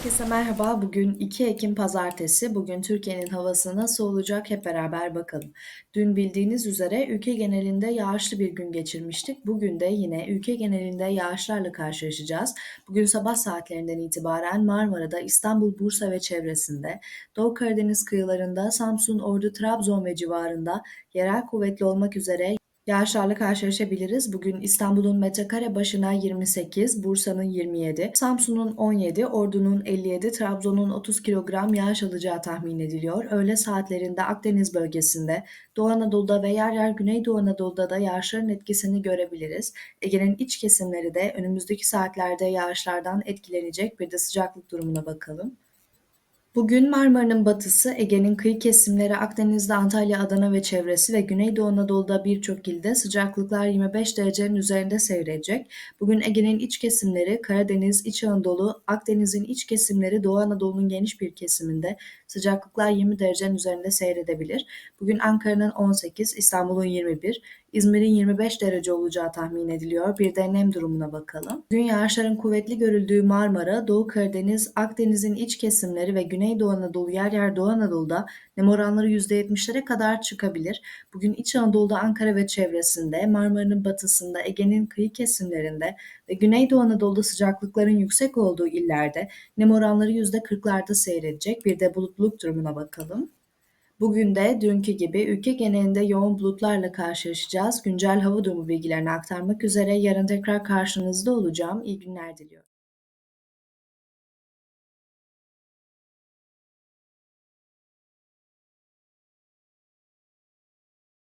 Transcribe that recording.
Herkese merhaba. Bugün 2 Ekim Pazartesi. Bugün Türkiye'nin havası nasıl olacak hep beraber bakalım. Dün bildiğiniz üzere ülke genelinde yağışlı bir gün geçirmiştik. Bugün de yine ülke genelinde yağışlarla karşılaşacağız. Bugün sabah saatlerinden itibaren Marmara'da, İstanbul, Bursa ve çevresinde, Doğu Karadeniz kıyılarında, Samsun, Ordu, Trabzon ve civarında yerel kuvvetli olmak üzere Yağışlarla karşılaşabiliriz. Bugün İstanbul'un metrekare başına 28, Bursa'nın 27, Samsun'un 17, Ordu'nun 57, Trabzon'un 30 kilogram yağış alacağı tahmin ediliyor. Öğle saatlerinde Akdeniz bölgesinde, Doğu Anadolu'da ve yer yer Güneydoğu Anadolu'da da yağışların etkisini görebiliriz. Ege'nin iç kesimleri de önümüzdeki saatlerde yağışlardan etkilenecek. Bir de sıcaklık durumuna bakalım. Bugün Marmara'nın batısı, Ege'nin kıyı kesimleri, Akdeniz'de Antalya, Adana ve çevresi ve Güneydoğu Anadolu'da birçok ilde sıcaklıklar 25 derecenin üzerinde seyredecek. Bugün Ege'nin iç kesimleri, Karadeniz, İç Anadolu, Akdeniz'in iç kesimleri, Doğu Anadolu'nun geniş bir kesiminde sıcaklıklar 20 derecenin üzerinde seyredebilir. Bugün Ankara'nın 18, İstanbul'un 21, İzmir'in 25 derece olacağı tahmin ediliyor. Bir de nem durumuna bakalım. Gün yağışların kuvvetli görüldüğü Marmara, Doğu Karadeniz, Akdeniz'in iç kesimleri ve Güneydoğu Anadolu yer yer Doğu Anadolu'da nem oranları %70'lere kadar çıkabilir. Bugün İç Anadolu'da Ankara ve çevresinde, Marmara'nın batısında, Ege'nin kıyı kesimlerinde ve Güneydoğu Anadolu'da sıcaklıkların yüksek olduğu illerde nem oranları %40'larda seyredecek. Bir de bulutluluk durumuna bakalım. Bugün de dünkü gibi ülke genelinde yoğun bulutlarla karşılaşacağız. Güncel hava durumu bilgilerini aktarmak üzere yarın tekrar karşınızda olacağım. İyi günler diliyorum.